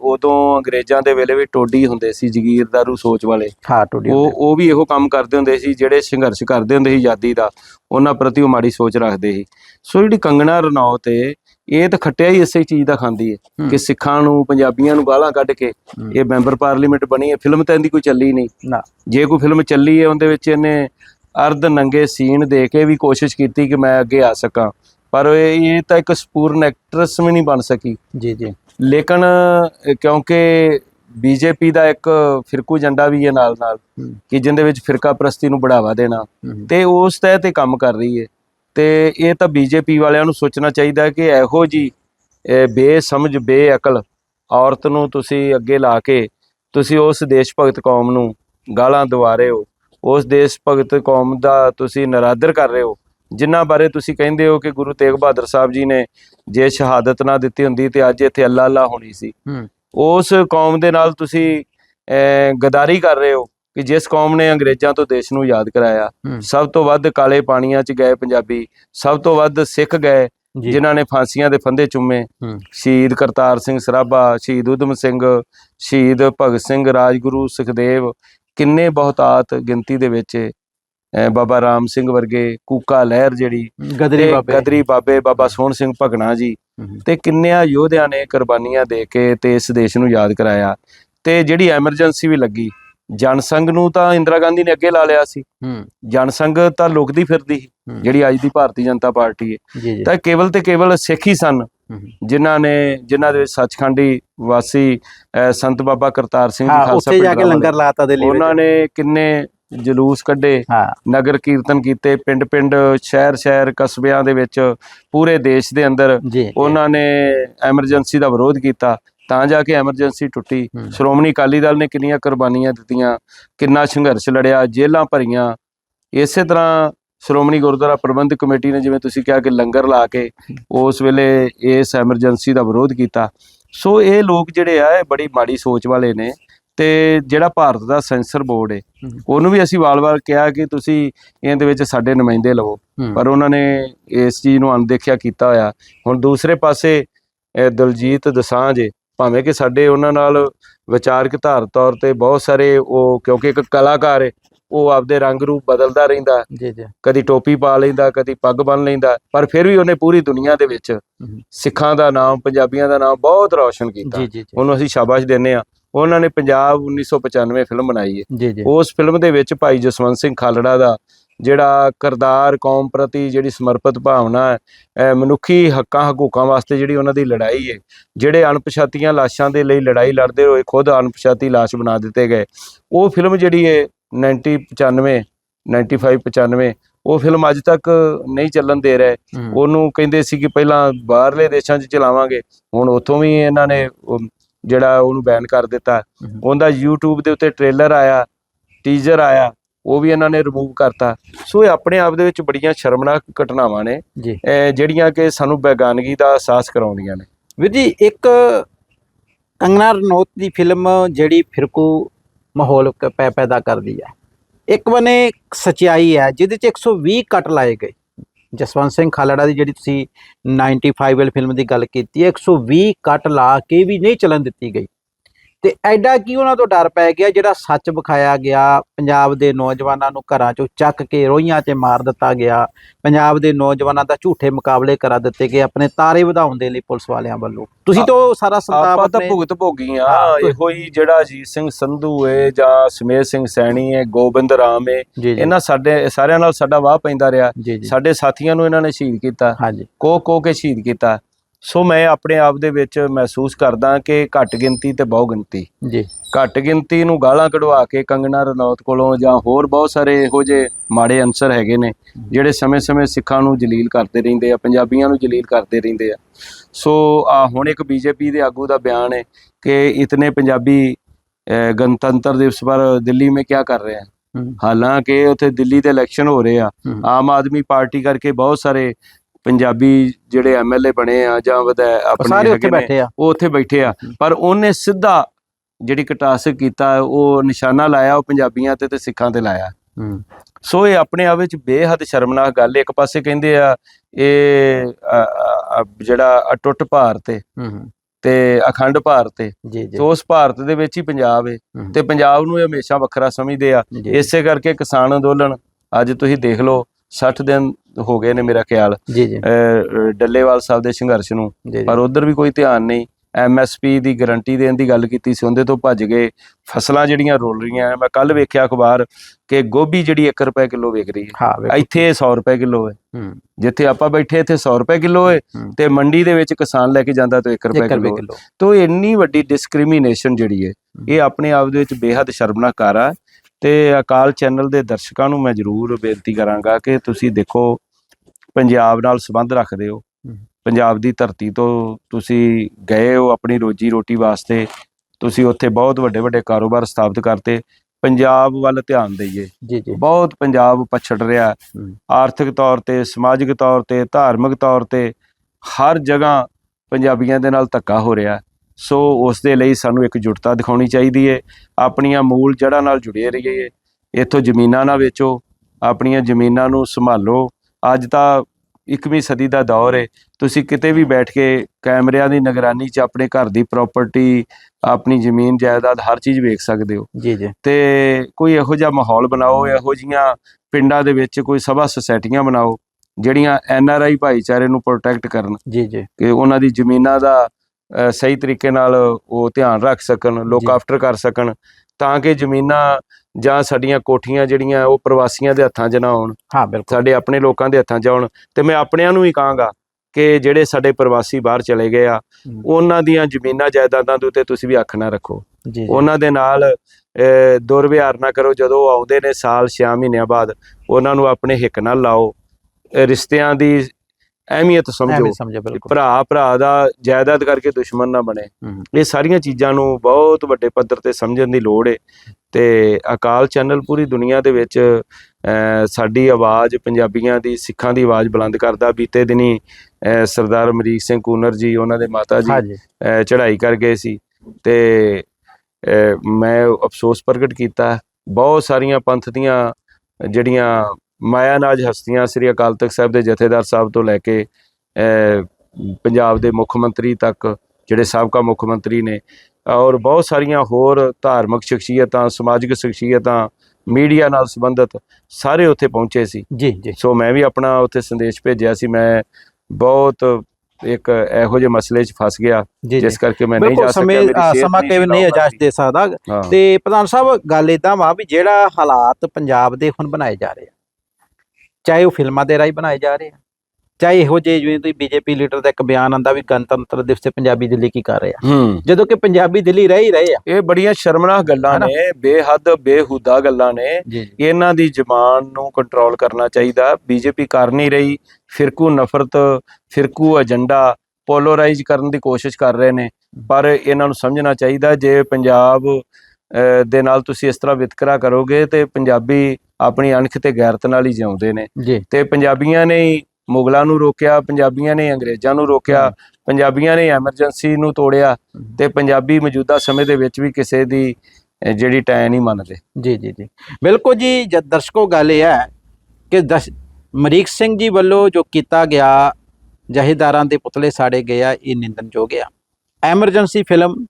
ਉਦੋਂ ਅੰਗਰੇਜ਼ਾਂ ਦੇ ਵੇਲੇ ਵੀ ਟੋਡੀ ਹੁੰਦੇ ਸੀ ਜਗੀਰਦਾਰੂ ਸੋਚ ਵਾਲੇ।
ਹਾਂ ਟੋਡੀ
ਉਹ ਉਹ ਵੀ ਇਹੋ ਕੰਮ ਕਰਦੇ ਹੁੰਦੇ ਸੀ ਜਿਹੜੇ ਸੰਘਰਸ਼ ਕਰਦੇ ਹੁੰਦੇ ਸੀ ਆਜ਼ਾਦੀ ਦਾ। ਉਹਨਾਂ ਪ੍ਰਤੀ ਉਹ ਮਾੜੀ ਸੋਚ ਰੱਖਦੇ ਸੀ। ਸੋ ਜਿਹੜੀ ਕੰਗਣਾ ਰਣੌਤ ਏ ਇਹ ਤਾਂ ਖੱਟਿਆ ਹੀ ਇਸੇ ਚੀਜ਼ ਦਾ ਖਾਂਦੀ ਹੈ। ਕਿ ਸਿੱਖਾਂ ਨੂੰ ਪੰਜਾਬੀਆਂ ਨੂੰ ਗਾਲਾਂ ਕੱਢ ਕੇ। ਇਹ ਮੈਂਬਰ ਪਾਰਲੀਮੈਂਟ ਬਣੀ ਹੈ ਫਿਲਮ ਤਾਂ ਇਹਦੀ ਕੋਈ ਚੱਲੀ ਨਹੀਂ।
ਨਾ।
ਜੇ ਕੋਈ ਫਿਲਮ ਚੱਲੀ ਹੈ ਉਹਦੇ ਵਿੱਚ ਇਹਨੇ ਅਰਧ ਨੰਗੇ ਸੀਨ ਦੇ ਕੇ ਵੀ ਕੋਸ਼ਿਸ਼ ਕੀਤੀ ਕਿ ਮੈਂ ਅੱਗੇ ਆ ਸਕਾਂ। ਪਰ ਇਹ ਤਾਂ ਇੱਕ ਸਪੂਰਨ ਐਕਟਰੈਸ ਵੀ ਨਹੀਂ ਬਣ ਸਕੀ।
ਜੀ ਜੀ।
ਲੇਕਿਨ ਕਿਉਂਕਿ ਬੀਜੇਪੀ ਦਾ ਇੱਕ ਫਿਰਕੂ ਏਜੰਡਾ ਵੀ ਹੈ ਨਾਲ ਨਾਲ ਕਿ ਜਿੰਦੇ ਵਿੱਚ ਫਿਰਕਾ ਪ੍ਰਸਤੀ ਨੂੰ ਬੜਾਵਾ ਦੇਣਾ। ਤੇ ਉਸ ਤਹਿ ਤੇ ਕੰਮ ਕਰ ਰਹੀ ਹੈ। ਤੇ ਇਹ ਤਾਂ ਬੀਜੇਪੀ ਵਾਲਿਆਂ ਨੂੰ ਸੋਚਣਾ ਚਾਹੀਦਾ ਕਿ ਇਹੋ ਜੀ ਬੇਸਮਝ ਬੇਅਕਲ ਔਰਤ ਨੂੰ ਤੁਸੀਂ ਅੱਗੇ ਲਾ ਕੇ ਤੁਸੀਂ ਉਸ ਦੇਸ਼ ਭਗਤ ਕੌਮ ਨੂੰ ਗਾਲਾਂ ਦਵਾ ਰਹੇ ਹੋ। ਉਸ ਦੇਸ਼ ਭਗਤ ਕੌਮ ਦਾ ਤੁਸੀਂ ਨਰਾਦਰ ਕਰ ਰਹੇ ਹੋ। ਜਿਨ੍ਹਾਂ ਬਾਰੇ ਤੁਸੀਂ ਕਹਿੰਦੇ ਹੋ ਕਿ ਗੁਰੂ ਤੇਗ ਬਹਾਦਰ ਸਾਹਿਬ ਜੀ ਨੇ ਜੇ ਸ਼ਹਾਦਤ ਨਾ ਦਿੱਤੀ ਹੁੰਦੀ ਤੇ ਅੱਜ ਇੱਥੇ ਅੱਲਾ ਅੱਲਾ ਹੋਣੀ ਸੀ। ਉਸ ਕੌਮ ਦੇ ਨਾਲ ਤੁਸੀਂ ਗਦਾਰੀ ਕਰ ਰਹੇ ਹੋ ਕਿ ਜਿਸ ਕੌਮ ਨੇ ਅੰਗਰੇਜ਼ਾਂ ਤੋਂ ਦੇਸ਼ ਨੂੰ ਆਜ਼ਾਦ ਕਰਾਇਆ। ਸਭ ਤੋਂ ਵੱਧ ਕਾਲੇ ਪਾਣੀਆਂ 'ਚ ਗਏ ਪੰਜਾਬੀ ਸਭ ਤੋਂ ਵੱਧ ਸਿੱਖ ਗਏ ਜਿਨ੍ਹਾਂ ਨੇ ਫਾਂਸੀਆਂ ਦੇ ਫੰਦੇ ਚੁੰਮੇ। ਸ਼ਹੀਦ ਕਰਤਾਰ ਸਿੰਘ ਸਰਾਭਾ ਸ਼ਹੀਦ ਊਧਮ ਸਿੰਘ ਸ਼ਹੀਦ ਭਗਤ ਸਿੰਘ ਰਾਜਗੁਰੂ ਸੁਖਦੇਵ ਕਿੰਨੇ ਬਹੁਤਾਤ ਗਿਣਤੀ ਦੇ ਵਿੱਚ ਬਾਬਾ ਰਾਮ ਸਿੰਘ ਵਰਗੇ ਕੂਕਾ ਲਹਿਰ ਜਿਹੜੀ
ਗਦਰੀ ਬਾਬੇ।
ਗਦਰੀ ਬਾਬੇ ਬਾਬਾ ਸੋਹਣ ਸਿੰਘ ਭਗਣਾ ਜੀ। ਤੇ ਕਿੰਨਿਆਂ ਯੋਧਿਆਂ ਨੇ ਕੁਰਬਾਨੀਆਂ ਦੇ ਕੇ ਤੇ ਇਸ ਦੇਸ਼ ਨੂੰ ਯਾਦ ਕਰਾਇਆ। ਤੇ ਜਿਹੜੀ ਐਮਰਜੈਂਸੀ ਵੀ ਲੱਗੀ ਜਨਸੰਘ ਨੂੰ ਤਾਂ ਇੰਦਰਾ ਗਾਂਧੀ ਨੇ ਅੱਗੇ ਲਾ ਲਿਆ ਸੀ। ਜਨਸੰਘ ਤਾਂ ਲੁਕਦੀ ਫਿਰਦੀ। ਜਿਹੜੀ ਅੱਜ ਦੀ ਭਾਰਤੀ ਜਨਤਾ ਪਾਰਟੀ ਹੈ। ਤਾਂ ਕੇਵਲ ਤੇ ਕੇਵਲ ਸਿੱਖ ਹੀ ਸਨ। ਜਿਨ੍ਹਾਂ ਨੇ ਜਿਨ੍ਹਾਂ ਦੇ ਸੱਚਖੰਡੀ ਵਾਸੀ ਸੰਤ ਬਾਬਾ ਕਰਤਾਰ ਸਿੰਘ ਜੀ ਖਾਲਸਾ
ਉੱਥੇ ਜਾ ਕੇ ਲੰਗਰ ਲਾਤਾ ਦਿੱਲੀ
ਉਹਨਾਂ
ਵਿੱਚ।
ਨੇ ਕਿੰਨੇ ਜਲੂਸ ਕੱਢੇ
ਹਾਂ।
ਨਗਰ ਕੀਰਤਨ ਕੀਤੇ ਪਿੰਡ ਪਿੰਡ ਸ਼ਹਿਰ ਸ਼ਹਿਰ ਕਸਬਿਆਂ ਦੇ ਵਿੱਚ ਪੂਰੇ ਦੇਸ਼ ਦੇ ਅੰਦਰ
ਜੀ।
ਉਹਨਾਂ ਨੇ ਐਮਰਜੈਂਸੀ ਦਾ ਵਿਰੋਧ ਕੀਤਾ। ਤਾਂ ਜਾ ਕੇ ਐਮਰਜੈਂਸੀ ਟੁੱਟੀ।
ਹੂੰ।
ਸ਼੍ਰੋਮਣੀ ਅਕਾਲੀ ਦਲ ਨੇ ਕਿੰਨੀਆਂ ਕੁਰਬਾਨੀਆਂ ਦਿੱਤੀਆਂ ਕਿੰਨਾ ਸੰਘਰਸ਼ ਲੜਿਆ ਜੇਲ੍ਹਾਂ ਭਰੀਆਂ। ਇਸੇ ਤਰ੍ਹਾਂ ਸ਼੍ਰੋਮਣੀ ਗੁਰਦੁਆਰਾ ਪ੍ਰਬੰਧਕ ਕਮੇਟੀ ਨੇ ਜਿਵੇਂ ਤੁਸੀਂ ਕਿਹਾ ਕਿ ਲੰਗਰ ਲਾ ਕੇ ਉਸ ਵੇਲੇ ਇਸ ਐਮਰਜੈਂਸੀ ਦਾ ਵਿਰੋਧ ਕੀਤਾ। ਸੋ ਇਹ ਲੋਕ ਜਿਹੜੇ ਆ ਇਹ ਬੜੀ ਮਾੜੀ ਸੋਚ ਵਾਲੇ ਨੇ। ਤੇ ਜਿਹੜਾ ਭਾਰਤ ਦਾ ਸੈਂਸਰ ਬੋਰਡ ਹੈ। ਉਹਨੂੰ ਵੀ ਅਸੀਂ ਵਾਰ-ਵਾਰ ਕਿਹਾ ਕਿ ਤੁਸੀਂ ਇਹਦੇ ਵਿੱਚ ਸਾਡੇ ਨੁਮਾਇੰਦੇ ਲਵੋ। ਪਰ ਉਹਨਾਂ ਨੇ ਇਸ ਚੀਜ਼ ਨੂੰ ਅਣਦੇਖਿਆ ਕੀਤਾ ਹੋਇਆ। ਹੁਣ ਦੂਸਰੇ ਪਾਸੇ ਦਲਜੀਤ ਦਸਾਂਝ ਭਾਵੇਂ ਕਿ ਸਾਡੇ ਉਹਨਾਂ ਨਾਲ ਵਿਚਾਰਕ ਧਾਰ ਤੌਰ ਤੇ ਬਹੁਤ ਸਾਰੇ ਉਹ ਕਿਉਂਕਿ ਇੱਕ ਕਲਾਕਾਰ ਹੈ ਉਹ ਆਪਦੇ ਰੰਗ ਰੂਪ ਬਦਲਦਾ ਰਹਿੰਦਾ।
ਜੀ ਜੀ।
ਕਦੀ ਟੋਪੀ ਪਾ ਲੈਂਦਾ ਕਦੀ ਪੱਗ ਬੰਨ ਲੈਂਦਾ ਪਰ ਫਿਰ ਵੀ ਉਹਨੇ ਪੂਰੀ ਦੁਨੀਆ ਦੇ ਵਿੱਚ ਸਿੱਖਾਂ ਦਾ ਨਾਮ ਪੰਜਾਬੀਆਂ ਦਾ ਨਾਮ ਬਹੁਤ ਰੌਸ਼ਨ ਕੀਤਾ। ਉਹਨੂੰ ਅਸੀਂ ਸ਼ਾਬਾਸ਼ ਦਿੰਨੇ ਆ ਉਹਨਾਂ ਨੇ ਪੰਜਾਬ 1995 ਫਿਲਮ ਬਣਾਈ ਹੈ। ਉਸ ਫਿਲਮ ਦੇ ਵਿੱਚ ਭਾਈ ਜਸਵੰਤ ਸਿੰਘ ਖਾਲੜਾ ਦਾ ਜਿਹੜਾ ਕਰਦਾਰ ਕੌਮ ਪ੍ਰਤੀ ਜਿਹੜੀ ਸਮਰਪਿਤ ਭਾਵਨਾ ਹੈ ਮਨੁੱਖੀ ਹੱਕਾਂ ਹਕੂਕਾਂ ਵਾਸਤੇ ਜਿਹੜੀ ਉਹਨਾਂ ਦੀ ਲੜਾਈ ਹੈ ਜਿਹੜੇ ਅਣਪਛਾਤੀਆਂ ਲਾਸ਼ਾਂ ਦੇ ਲਈ ਲੜਾਈ ਲੜਦੇ ਹੋਏ ਖੁਦ ਅਣਪਛਾਤੀ ਲਾਸ਼ ਬਣਾ ਦਿੱਤੇ ਗਏ। ਉਹ ਫਿਲਮ ਜਿਹੜੀ ਹੈ 90 95 95 95 ਉਹ ਫਿਲਮ ਅੱਜ ਤੱਕ ਨਹੀਂ ਚੱਲਣ ਦੇ ਰਹੇ। ਉਹਨੂੰ ਕਹਿੰਦੇ ਸੀ ਕਿ ਪਹਿਲਾਂ ਬਾਹਰਲੇ ਦੇਸ਼ਾਂ 'ਚ ਚਲਾਵਾਂਗੇ ਹੁਣ ਉੱਥੋਂ ਵੀ ਇਹਨਾਂ ਨੇ ਜਿਹੜਾ ਉਹਨੂੰ ਬੈਨ ਕਰ ਦਿੱਤਾ। ਉਹਦਾ YouTube ਦੇ ਉੱਤੇ ਟ੍ਰੇਲਰ ਆਇਆ ਟੀਜ਼ਰ ਆਇਆ ਉਹ ਵੀ ਇਹਨਾਂ ਨੇ ਰਿਮੂਵ ਕਰਤਾ। ਸੋ ਇਹ ਆਪਣੇ ਆਪ ਦੇ ਵਿੱਚ ਬੜੀਆਂ ਸ਼ਰਮਨਾਕ ਘਟਨਾਵਾਂ ਨੇ
ਜੀ।
ਜਿਹੜੀਆਂ ਕਿ ਸਾਨੂੰ ਬੇਗਾਨਗੀ ਦਾ ਅਹਿਸਾਸ ਕਰਾਉਂਦੀਆਂ ਨੇ।
ਵੀਰ ਜੀ ਇੱਕ ਕੰਗਨਾ ਰਣੌਤ ਦੀ ਫਿਲਮ ਜਿਹੜੀ ਫਿਰਕੂ ਮਾਹੌਲ ਪੈਦਾ ਕਰਦੀ ਹੈ। ਇੱਕ ਬਨੇ ਸਚਾਈ ਹੈ ਜਿਹਦੇ ਚ 120 ਕੱਟ ਲਾਏ ਗਏ। ਜਸਵੰਤ ਸਿੰਘ ਖਾਲੜਾ ਦੀ ਜਿਹੜੀ ਤੁਸੀਂ 95 ਵਾਲੀ ਫਿਲਮ ਦੀ ਗੱਲ ਕੀਤੀ ਹੈ 120 ਕੱਟ ਲਾ ਕੇ ਵੀ ਨਹੀਂ ਚੱਲਣ ਦਿੱਤੀ ਗਈ। ਤੇ ਐਡਾ ਕੀ ਉਹਨਾਂ ਤੋਂ ਡਰ ਪੈ ਗਿਆ ਜਿਹੜਾ ਸੱਚ ਵਿਖਾਇਆ ਗਿਆ? ਪੰਜਾਬ ਦੇ ਨੌਜਵਾਨਾਂ ਨੂੰ ਘਰਾਂ ਚੋਂ ਚੱਕ ਕੇ ਰੋਈਆਂ 'ਚ ਮਾਰ ਦਿੱਤਾ ਗਿਆ। ਪੰਜਾਬ ਦੇ ਨੌਜਵਾਨਾਂ ਦਾ ਝੂਠੇ ਮੁਕਾਬਲੇ ਕਰਾ ਦਿੱਤੇ ਗਏ ਆਪਣੇ ਤਾਰੇ ਵਧਾਉਣ ਦੇ ਲਈ ਪੁਲਿਸ ਵਾਲਿਆਂ ਵੱਲੋਂ। ਤੁਸੀਂ ਤਾਂ ਸਾਰਾ ਸੰਤਾਪ
ਆਪਾਂ ਤਾਂ ਭੁਗਤ ਭੋਗੀ ਆ। ਇਹੋ ਹੀ ਜਿਹੜਾ ਅਜੀਤ ਸਿੰਘ ਸੰਧੂ ਏ ਜਾਂ ਸਮੇਤ ਸਿੰਘ ਸੈਣੀ ਏ ਗੋਬਿੰਦ ਰਾਮ ਏ ਇਹਨਾਂ ਸਾਡੇ ਸਾਰਿਆਂ ਨਾਲ ਸਾਡਾ ਵਾਹ ਪੈਂਦਾ ਰਿਹਾ। ਸਾਡੇ ਸਾਥੀਆਂ ਨੂੰ ਇਹਨਾਂ ਨੇ ਸ਼ਹੀਦ ਕੀਤਾ।
ਹਾਂਜੀ।
ਕੋ ਕੋ ਕੇ ਸ਼ਹੀਦ ਕੀਤਾ। ਸੋ ਮੈਂ ਆਪਣੇ ਆਪ ਦੇ ਵਿੱਚ ਮਹਿਸੂਸ ਕਰਦਾ ਕਿ ਘੱਟ ਗਿਣਤੀ ਤੇ ਬਹੁ ਗਿਣਤੀ।
ਜੀ।
ਘੱਟ ਗਿਣਤੀ ਨੂੰ ਗਾਲਾਂ ਕਢਵਾ ਕੇ ਕੰਗਣਾ ਰਣੌਤ ਕੋਲੋਂ ਜਾਂ ਹੋਰ ਬਹੁਤ ਸਾਰੇ ਇਹੋ ਜਿਹੇ ਮਾੜੇ ਅੰਸਰ ਹੈਗੇ ਨੇ ਜਿਹੜੇ ਸਮੇਂ-ਸਮੇਂ ਸਿੱਖਾਂ ਨੂੰ ਜਲੀਲ ਕਰਦੇ ਰਹਿੰਦੇ ਆ ਪੰਜਾਬੀਆਂ ਨੂੰ ਜਲੀਲ ਕਰਦੇ ਰਹਿੰਦੇ ਆ। ਸੋ ਆ ਹੁਣ ਇੱਕ ਬੀਜੇਪੀ ਦੇ ਆਗੂ ਦਾ ਬਿਆਨ ਹੈ ਕਿ ਇਤਨੇ ਪੰਜਾਬੀ ਗਣਤੰਤਰ ਦਿਵਸ ਪਰ ਦਿੱਲੀ ਮੇ ਕੀ ਕਰ ਰਹੇ
ਹਨ
ਹਾਲਾਂਕਿ ਉੱਥੇ ਦਿੱਲੀ ਦੇ ਇਲੈਕਸ਼ਨ ਹੋ ਰਹੇ ਆ। ਆਮ ਆਦਮੀ ਪਾਰਟੀ ਕਰਕੇ ਬਹੁਤ ਸਾਰੇ ਪੰਜਾਬੀ ਜਿਹੜੇ ਐਮਐਲਏ ਬਣੇ ਆ ਜਾਂ ਵਧਾ ਆਪਣੇ
ਸਾਰੇ ਉੱਥੇ
ਹੈਗੇ ਨੇ,
ਬੈਠੇ ਆ।
ਉਹ ਉੱਥੇ ਬੈਠੇ ਆ। ਪਰ ਉਹਨੇ ਸਿੱਧਾ ਜਿਹੜੀ ਕਟਾਸਕ ਕੀਤਾ ਉਹ ਨਿਸ਼ਾਨਾ ਲਾਇਆ ਉਹ ਪੰਜਾਬੀਆਂ ਤੇ ਤੇ ਸਿੱਖਾਂ ਤੇ ਲਾਇਆ। ਸੋ ਇਹ ਆਪਣੇ ਆਪ ਵਿੱਚ ਬੇਹੱਦ ਸ਼ਰਮਨਾਕ ਗੱਲ ਇੱਕ ਪਾਸੇ ਕਹਿੰਦੇ ਆ ਇਹ ਜਿਹੜਾ ਅਟੁੱਟ ਭਾਰਤ ਹੈ ਤੇ ਅਖੰਡ ਭਾਰਤ ਹੈ
ਜੀ ਜੀ।
ਤੇ ਉਸ ਭਾਰਤ ਦੇ ਵਿੱਚ ਹੀ ਪੰਜਾਬ ਹੈ ਤੇ ਪੰਜਾਬ ਨੂੰ ਇਹ ਹਮੇਸ਼ਾ ਵੱਖਰਾ ਸਮਝਦੇ ਆ। ਇਸੇ ਕਰਕੇ ਕਿਸਾਨ ਅੰਦੋਲਨ ਅੱਜ ਤੁਸੀਂ ਦੇਖ ਲਓ। 60 ਦਿਨ ਹੋ ਗਏ ਨੇ ਮੇਰਾ ਖਿਆਲ।
ਜੀ ਜੀ।
ਡੱਲੇਵਾਲ ਸਾਹਿਬ ਦੇ ਸੰਘਰਸ਼ ਨੂੰ। ਪਰ ਉਧਰ ਵੀ ਕੋਈ ਧਿਆਨ ਨਹੀਂ। ਐਮਐਸਪੀ ਦੀ ਗਾਰੰਟੀ ਦੇਣ ਦੀ ਗੱਲ ਕੀਤੀ ਸੀ ਉਹਦੇ ਤੋਂ ਭੱਜ ਗਏ ਫਸਲਾਂ ਜਿਹੜੀਆਂ ਰੋਲ ਰਹੀਆਂ ਮੈਂ ਕੱਲ ਵੇਖਿਆ ਅਖਬਾਰ ਕਿ ਗੋਭੀ ਜਿਹੜੀ 1 ਰੁਪਏ ਕਿਲੋ ਵਿਕ ਰਹੀ ਹੈ। ਇੱਥੇ 100 ਰੁਪਏ ਕਿਲੋ ਹੈ। ਜਿੱਥੇ ਆਪਾਂ ਬੈਠੇ ਇੱਥੇ 100 ਰੁਪਏ ਕਿਲੋ ਹੈ। ਤੇ ਮੰਡੀ ਦੇ ਵਿੱਚ ਕਿਸਾਨ ਲੈ ਕੇ ਜਾਂਦਾ ਤਾਂ 1 ਰੁਪਏ ਕਿਲੋ ਤੋ ਇੰਨੀ ਵੱਡੀ ਡਿਸਕ੍ਰਿਮੀਨੇਸ਼ਨ ਜਿਹੜੀ ਹੈ ਇਹ ਆਪਣੇ ਆਪ ਦੇ ਵਿੱਚ ਬੇਹੱਦ ਸ਼ਰਮਨਾਕ ਆ ਤੇ ਅਕਾਲ ਚੈਨਲ ਦੇ ਦਰਸ਼ਕਾਂ ਨੂੰ ਮੈਂ ਜ਼ਰੂਰ ਬੇਨਤੀ ਕਰਾਂਗਾ ਕਿ ਤੁਸੀਂ ਦੇਖੋ ਪੰਜਾਬ ਨਾਲ ਸੰਬੰਧ ਰੱਖਦੇ ਹੋ। ਪੰਜਾਬ ਦੀ ਧਰਤੀ ਤੋਂ ਤੁਸੀਂ ਗਏ ਹੋ ਆਪਣੀ ਰੋਜੀ ਰੋਟੀ ਵਾਸਤੇ ਤੁਸੀਂ ਉੱਥੇ ਬਹੁਤ ਵੱਡੇ ਵੱਡੇ ਕਾਰੋਬਾਰ ਸਥਾਪਿਤ ਕਰਤੇ। ਪੰਜਾਬ ਵੱਲ ਧਿਆਨ ਦਈਏ।
ਜੀ ਜੀ।
ਬਹੁਤ ਪੰਜਾਬ ਪਛੜ ਰਿਹਾ। ਆਰਥਿਕ ਤੌਰ ਤੇ ਸਮਾਜਿਕ ਤੌਰ ਤੇ ਧਾਰਮਿਕ ਤੌਰ ਤੇ ਹਰ ਜਗ੍ਹਾ ਪੰਜਾਬੀਆਂ ਦੇ ਨਾਲ ਧੱਕਾ ਹੋ ਰਿਹਾ। ਸੋ ਉਸ ਦੇ ਲਈ ਸਾਨੂੰ ਇੱਕ ਜੁਟਤਾ ਦਿਖਾਉਣੀ ਚਾਹੀਦੀ ਹੈ ਆਪਣੀਆਂ ਮੂਲ ਜੜ੍ਹਾਂ ਨਾਲ ਜੁੜੇ ਰਹੀਏ। ਇੱਥੋਂ ਜ਼ਮੀਨਾਂ ਨਾ ਵੇਚੋ ਆਪਣੀਆਂ ਜ਼ਮੀਨਾਂ ਨੂੰ ਸੰਭਾਲੋ। ਅੱਜ ਤਾਂ 21ਵੀਂ ਸਦੀ ਦਾ ਦੌਰ ਹੈ ਤੁਸੀਂ ਕਿਤੇ ਵੀ ਬੈਠ ਕੇ ਕੈਮਰਿਆਂ ਦੀ ਨਿਗਰਾਨੀ 'ਚ ਆਪਣੇ ਘਰ ਦੀ ਪ੍ਰਾਪਰਟੀ ਆਪਣੀ ਜ਼ਮੀਨ ਜਾਇਦਾਦ ਹਰ ਚੀਜ਼ ਵੇਖ ਸਕਦੇ ਹੋ।
ਜੀ ਜੀ।
ਤੇ ਕੋਈ ਇਹੋ ਜਿਹਾ ਮਾਹੌਲ ਬਣਾਓ ਇਹੋ ਜੀਆਂ ਪਿੰਡਾਂ ਦੇ ਵਿੱਚ ਕੋਈ ਸਭਾ ਸੁਸਾਇਟੀਆਂ ਬਣਾਓ ਜਿਹੜੀਆਂ ਐਨ ਆਰ ਆਈ ਭਾਈਚਾਰੇ ਨੂੰ ਪ੍ਰੋਟੈਕਟ ਕਰਨ।
ਜੀ ਜੀ।
ਕਿ ਉਹਨਾਂ ਦੀ ਜ਼ਮੀਨਾਂ ਦਾ ਸਹੀ ਤਰੀਕੇ ਨਾਲ ਉਹ ਧਿਆਨ ਰੱਖ ਸਕਣ। ਲੋਕ ਆਫਟਰ ਕਰ ਸਕਣ ਤਾਂ ਕਿ ਜ਼ਮੀਨਾਂ ਜਾਂ ਸਾਡੀਆਂ ਕੋਠੀਆਂ ਜਿਹੜੀਆਂ ਉਹ ਪ੍ਰਵਾਸੀਆਂ ਦੇ ਹੱਥਾਂ 'ਚ ਨਾ ਆਉਣ
ਹਾਂ ਬਿਲਕੁਲ।
ਸਾਡੇ ਆਪਣੇ ਲੋਕਾਂ ਦੇ ਹੱਥਾਂ 'ਚ ਆਉਣ ਤੇ ਮੈਂ ਆਪਣਿਆਂ ਨੂੰ ਹੀ ਕਹਾਂਗਾ ਕਿ ਜਿਹੜੇ ਸਾਡੇ ਪ੍ਰਵਾਸੀ ਬਾਹਰ ਚਲੇ ਗਏ ਆ ਉਹਨਾਂ ਦੀਆਂ ਜ਼ਮੀਨਾਂ ਜਾਇਦਾਦਾਂ ਦੇ ਉੱਤੇ ਤੁਸੀਂ ਵੀ ਅੱਖ ਨਾ ਰੱਖੋ। ਉਹਨਾਂ ਦੇ ਨਾਲ ਦੁਰਵਿਹਾਰ ਨਾ ਕਰੋ ਜਦੋਂ ਉਹ ਆਉਂਦੇ ਨੇ ਸਾਲ 6 ਮਹੀਨਿਆਂ ਬਾਅਦ ਉਹਨਾਂ ਨੂੰ ਆਪਣੇ ਹਿੱਕ ਨਾਲ ਲਾਓ। ਰਿਸ਼ਤਿਆਂ ਦੀ ਅਹਿਮੀਅਤ ਸਮਝੋ।
ਐਵੇਂ ਸਮਝੋ ਬਿਲਕੁਲ।
ਭਰਾ ਭਰਾ ਦਾ ਜਾਇਦਾਦ ਕਰਕੇ ਦੁਸ਼ਮਣ ਨਾ ਬਣੇ।
ਹਮ,
ਇਹ ਸਾਰੀਆਂ ਚੀਜ਼ਾਂ ਨੂੰ ਬਹੁਤ ਵੱਡੇ ਪੱਧਰ ਤੇ ਸਮਝਣ ਦੀ ਲੋੜ ਹੈ ਤੇ ਅਕਾਲ ਚੈਨਲ ਪੂਰੀ ਦੁਨੀਆ ਦੇ ਵਿੱਚ ਸਾਡੀ ਆਵਾਜ਼ ਪੰਜਾਬੀਆਂ ਦੀ ਸਿੱਖਾਂ ਦੀ ਆਵਾਜ਼ ਬੁਲੰਦ ਕਰਦਾ। ਬੀਤੇ ਦਿਨੀ ਅ, ਸਰਦਾਰ ਅਮਰੀਕ ਸਿੰਘ ਕੂਨਰ ਜੀ ਉਹਨਾਂ ਦੇ ਮਾਤਾ ਜੀ
ਹਾਂ ਜੀ
ਅ, ਚੜ੍ਹਾਈ ਕਰ ਗਏ ਸੀ। ਤੇ ਮੈਂ ਅਫਸੋਸ ਪ੍ਰਗਟ ਕੀਤਾ। ਬਹੁਤ ਸਾਰੀਆਂ ਪੰਥ ਦੀਆਂ ਜਿਹੜੀਆਂ ਮਾਇਆਨਾਜ ਹਸਤੀਆਂ ਸ੍ਰੀ ਅਕਾਲ ਤਖਤ ਸਾਹਿਬ ਦੇ ਜਥੇਦਾਰ ਸਾਹਿਬ ਤੋਂ ਲੈ ਕੇ ਪੰਜਾਬ ਦੇ ਮੁੱਖ ਮੰਤਰੀ ਤੱਕ ਜਿਹੜੇ ਸਾਬਕਾ ਮੁੱਖ ਮੰਤਰੀ ਨੇ ਔਰ ਬਹੁਤ ਸਾਰੀਆਂ ਹੋਰ ਧਾਰਮਿਕ ਸ਼ਖਸੀਅਤਾਂ ਸਮਾਜਿਕ ਸ਼ਖਸੀਅਤਾਂ ਮੀਡੀਆ ਨਾਲ ਸੰਬੰਧਿਤ ਸਾਰੇ ਉੱਥੇ ਪਹੁੰਚੇ ਸੀ।
ਜੀ ਜੀ।
ਸੋ ਮੈਂ ਵੀ ਆਪਣਾ ਉੱਥੇ ਸੰਦੇਸ਼ ਭੇਜਿਆ ਸੀ। ਮੈਂ ਬਹੁਤ ਇੱਕ ਇਹੋ ਜਿਹੇ ਮਸਲੇ 'ਚ ਫਸ ਗਿਆ ਜਿਸ ਕਰਕੇ ਮੈਂ ਨਹੀਂ ਜਾ ਸਕਿਆ
ਸਮੇਂ ਸਮਾਂ
ਨਹੀਂ
ਇਜਾਜ਼ਤ ਦੇ ਸਕਦਾ। ਤੇ ਪ੍ਰਧਾਨ ਸਾਹਿਬ ਗੱਲ ਇਦਾਂ ਵਾ ਵੀ ਜਿਹੜਾ ਹਾਲਾਤ ਪੰਜਾਬ ਦੇ ਹੁਣ ਬਣਾਏ ਜਾ ਰਹੇ ਆ ਚਾਹੇ ਉਹ ਫਿਲਮਾਂ ਦੇ ਰਾਹੀਂ ਬਣਾਏ ਜਾ ਰਹੇ ਆ ਚਾਹੇ ਇਹੋ ਜਿਹੇ ਜਿਵੇਂ ਤੁਸੀਂ ਬੀਜੇਪੀ ਲੀਡਰ ਦਾ ਇੱਕ ਬਿਆਨ ਆਂਦਾ ਵੀ ਗਣਤੰਤਰ ਦਿਵਸ ਤੇ ਪੰਜਾਬੀ ਦਿੱਲੀ ਕੀ ਕਰ ਰਹੇ। ਜਦੋਂ ਕਿ ਪੰਜਾਬੀ ਦਿੱਲੀ ਰਹਿ ਹੀ ਰਹੇ ਆ।
ਇਹ ਬੜੀਆਂ ਸ਼ਰਮਨਾਕ ਗੱਲਾਂ? ਨੇ ਬੇਹੱਦ ਬੇਹੂਦਾ ਗੱਲਾਂ ਨੇ। ਇਹਨਾਂ ਦੀ ਜ਼ਬਾਨ ਨੂੰ ਕੰਟਰੋਲ ਕਰਨਾ ਚਾਹੀਦਾ। ਬੀਜੇਪੀ ਕਰ ਨਹੀਂ ਰਹੀ ਫਿਰਕੂ ਨਫ਼ਰਤ ਫਿਰਕੂ ਏਜੰਡਾ ਪੋਲਰਾਈਜ਼ ਕਰਨ ਦੀ ਕੋਸ਼ਿਸ਼ ਕਰ ਰਹੇ ਨੇ। ਪਰ ਇਹਨਾਂ ਨੂੰ ਸਮਝਣਾ ਚਾਹੀਦਾ ਜੇ ਪੰਜਾਬ ਦੇ ਨਾਲ ਤੁਸੀਂ ਇਸ ਤਰ੍ਹਾਂ ਵਿਤਕਰਾ ਕਰੋਗੇ ਤੇ ਪੰਜਾਬੀ ਆਪਣੀ ਅਣਖ ਤੇ ਗੈਰਤ ਨਾਲ ਹੀ ਜਿਉਂਦੇ ਨੇ। ਤੇ ਪੰਜਾਬੀਆਂ ਨੇ ਹੀ ਮੁਗਲਾਂ ਨੂੰ ਰੋਕਿਆ ਪੰਜਾਬੀਆਂ ਨੇ ਅੰਗਰੇਜ਼ਾਂ ਨੂੰ ਰੋਕਿਆ ਪੰਜਾਬੀਆਂ ਨੇ ਐਮਰਜੈਂਸੀ ਨੂੰ ਤੋੜਿਆ ਤੇ ਪੰਜਾਬੀ ਮੌਜੂਦਾ ਸਮੇਂ ਦੇ ਵਿੱਚ ਵੀ ਕਿਸੇ ਦੀ ਜਿਹੜੀ ਟੈ ਨਹੀਂ ਮੰਨਦੇ।
ਜੀ ਜੀ ਜੀ। ਬਿਲਕੁਲ ਜੀ ਜਦ ਦਰਸ਼ਕੋ ਗੱਲ ਇਹ ਹੈ ਕਿ ਮਰੀਕ ਸਿੰਘ ਜੀ ਵੱਲੋਂ ਜੋ ਕੀਤਾ ਗਿਆ ਜਹੇਦਾਰਾਂ ਦੇ ਪੁਤਲੇ ਸਾੜੇ ਗਏ ਆ ਇਹ ਨਿੰਦਨਯੋਗ ਆ। ਐਮਰਜੈਂਸੀ ਫਿਲਮ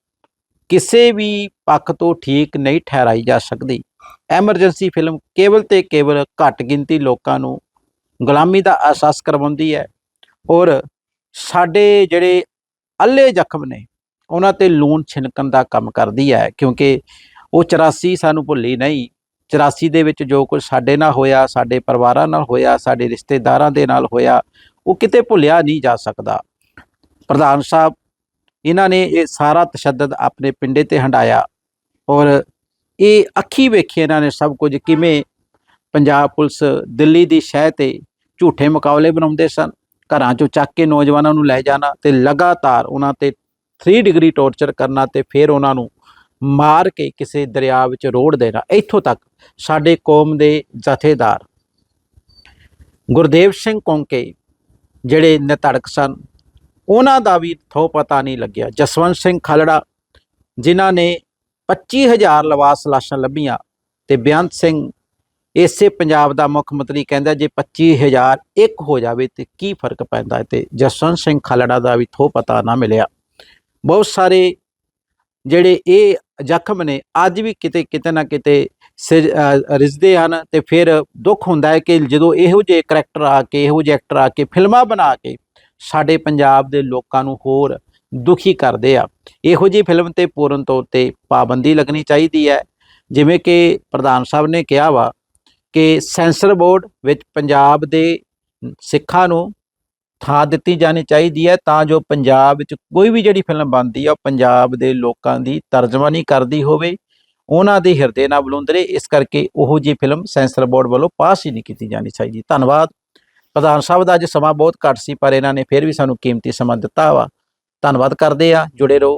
ਕਿਸੇ ਵੀ ਪੱਖ ਤੋਂ ਠੀਕ ਨਹੀਂ ਠਹਿਰਾਈ ਜਾ ਸਕਦੀ। ਐਮਰਜੈਂਸੀ ਫਿਲਮ ਕੇਵਲ ਤੇ ਕੇਵਲ ਘੱਟ ਗਿਣਤੀ ਲੋਕਾਂ ਨੂੰ ਗੁਲਾਮੀ ਦਾ ਅਹਿਸਾਸ ਕਰਵਾਉਂਦੀ ਹੈ ਔਰ ਸਾਡੇ ਜਿਹੜੇ ਅੱਲੇ ਜ਼ਖਮ ਨੇ, ਉਹਨਾਂ ਤੇ ਲੂਣ ਛਿਣਕਣ ਦਾ ਕੰਮ ਕਰਦੀ ਹੈ ਕਿਉਂਕਿ ਉਹ 84 ਸਾਨੂੰ ਭੁੱਲੀ ਨਹੀਂ 84 ਦੇ ਵਿੱਚ ਜੋ ਕੁਝ ਸਾਡੇ ਨਾਲ ਹੋਇਆ, ਸਾਡੇ ਪਰਿਵਾਰਾਂ ਨਾਲ ਹੋਇਆ, ਸਾਡੇ ਰਿਸ਼ਤੇਦਾਰਾਂ ਦੇ ਨਾਲ ਹੋਇਆ, ਉਹ ਕਿਤੇ ਭੁੱਲਿਆ ਨਹੀਂ ਜਾ ਸਕਦਾ। ਪ੍ਰਧਾਨ ਸਾਹਿਬ, ਇਹਨਾਂ ਨੇ ਇਹ ਸਾਰਾ ਤਸ਼ੱਦਦ ਆਪਣੇ ਪਿੰਡੇ ਤੇ ਹੰਡਾਇਆ ਔਰ ਇਹ ਅੱਖੀ ਵੇਖੇ ਇਹਨਾਂ ਨੇ ਸਭ ਕੁਝ ਕਿਵੇਂ ਪੰਜਾਬ ਪੁਲਿਸ ਦਿੱਲੀ ਦੀ ਸ਼ਹਿ ਤੇ ਝੂਠੇ ਮੁਕਾਬਲੇ ਬਣਾਉਂਦੇ ਸਨ, ਘਰਾਂ ਚੋਂ ਚੱਕ ਕੇ ਨੌਜਵਾਨਾਂ ਨੂੰ ਲੈ ਜਾਣਾ ਤੇ ਲਗਾਤਾਰ ਉਹਨਾਂ ਤੇ 3 ਡਿਗਰੀ ਟੌਰਚਰ ਕਰਨਾ ਤੇ ਫਿਰ ਉਹਨਾਂ ਨੂੰ ਮਾਰ ਕੇ ਕਿਸੇ ਦਰਿਆ ਵਿੱਚ ਰੋੜ ਦੇਣਾ। ਇੱਥੋਂ ਤੱਕ ਸਾਡੇ ਕੌਮ ਦੇ ਜਥੇਦਾਰ ਗੁਰਦੇਵ ਸਿੰਘ ਕੌਂਕੇ ਜਿਹੜੇ ਨਿਤੜਕ ਸਨ, ਉਹਨਾਂ ਦਾ ਵੀ ਥੋ ਪਤਾ ਨਹੀਂ ਲੱਗਿਆ। ਜਸਵੰਤ ਸਿੰਘ ਖਾਲੜਾ, ਜਿਨ੍ਹਾਂ ਨੇ 25000 ਲਵਾਸ ਲਾਸ਼ਾਂ ਲੱਭੀਆਂ ਤੇ ਬੇਅੰਤ ਸਿੰਘ ਇਸੇ ਪੰਜਾਬ ਦਾ ਮੁੱਖ ਮੰਤਰੀ ਕਹਿੰਦਾ ਜੇ 25000 ਇੱਕ ਹੋ ਜਾਵੇ ਤੇ ਕੀ ਫ਼ਰਕ ਪੈਂਦਾ ਹੈ ਤੇ ਜਸਵੰਤ ਸਿੰਘ ਖਾਲੜਾ ਦਾ ਵੀ ਥੋ ਪਤਾ ਨਾ ਮਿਲਿਆ। ਬਹੁਤ ਸਾਰੇ ਜਿਹੜੇ ਇਹ ਜ਼ਖਮ ਨੇ ਅੱਜ ਵੀ ਕਿਤੇ ਕਿਤੇ ਨਾ ਕਿਤੇ ਸਿਰ- ਅ, ਹਨ ਤੇ ਫਿਰ ਦੁੱਖ ਹੁੰਦਾ ਹੈ ਕਿ ਜਦੋਂ ਇਹੋ ਜਿਹੇ ਕਰੈਕਟਰ ਆ ਕੇ ਇਹੋ ਜਿਹੇ ਐਕਟਰ ਆ ਕੇ ਫਿਲਮਾਂ ਬਣਾ ਕੇ ਸਾਡੇ ਪੰਜਾਬ ਦੇ ਲੋਕਾਂ ਨੂੰ ਹੋਰ ਦੁਖੀ ਕਰਦੇ ਆ। ਇਹੋ ਜਿਹੀ ਫਿਲਮ ਤੇ ਪੂਰਨ ਤੌਰ ਤੇ ਪਾਬੰਦੀ ਲੱਗਣੀ ਚਾਹੀਦੀ ਹੈ। ਜਿਵੇਂ ਕਿ ਪ੍ਰਧਾਨ ਸਾਹਿਬ ਨੇ ਕਿਹਾ ਵਾ ਕਿ ਸੈਂਸਰ ਬੋਰਡ ਵਿੱਚ ਪੰਜਾਬ ਦੇ ਸਿੱਖਾਂ ਨੂੰ ਥਾਂ ਦਿੱਤੀ ਜਾਣੀ ਚਾਹੀਦੀ ਹੈ ਤਾਂ ਜੋ ਪੰਜਾਬ ਵਿੱਚ ਕੋਈ ਵੀ ਜਿਹੜੀ ਫਿਲਮ ਬਣਦੀ ਆ, ਉਹ ਪੰਜਾਬ ਦੇ ਲੋਕਾਂ ਦੀ ਤਰਜਮਾਨੀ ਕਰਦੀ ਹੋਵੇ। ਉਹਨਾਂ ਦੇ ਹਿਰਦੇ ਨਾਲ ਬਲੁੰਦਰੇ, ਇਸ ਕਰਕੇ ਉਹੋ ਜਿਹੀ ਫਿਲਮ ਸੈਂਸਰ ਬੋਰਡ ਵੱਲੋਂ ਪਾਸ ਹੀ ਨਹੀਂ ਕੀਤੀ ਜਾਣੀ ਚਾਹੀਦੀ। ਧੰਨਵਾਦ। ਪ੍ਰਧਾਨ ਸਾਹਿਬ ਦਾ ਅੱਜ ਸਮਾਂ ਬਹੁਤ ਘੱਟ ਸੀ, ਪਰ ਇਹਨਾਂ ਨੇ ਫਿਰ ਵੀ ਸਾਨੂੰ ਕੀਮਤੀ ਸਮਾਂ ਦਿੱਤਾ ਵਾ। ਧੰਨਵਾਦ ਕਰਦੇ ਆ ਜੁੜੇ ਰਹੋ।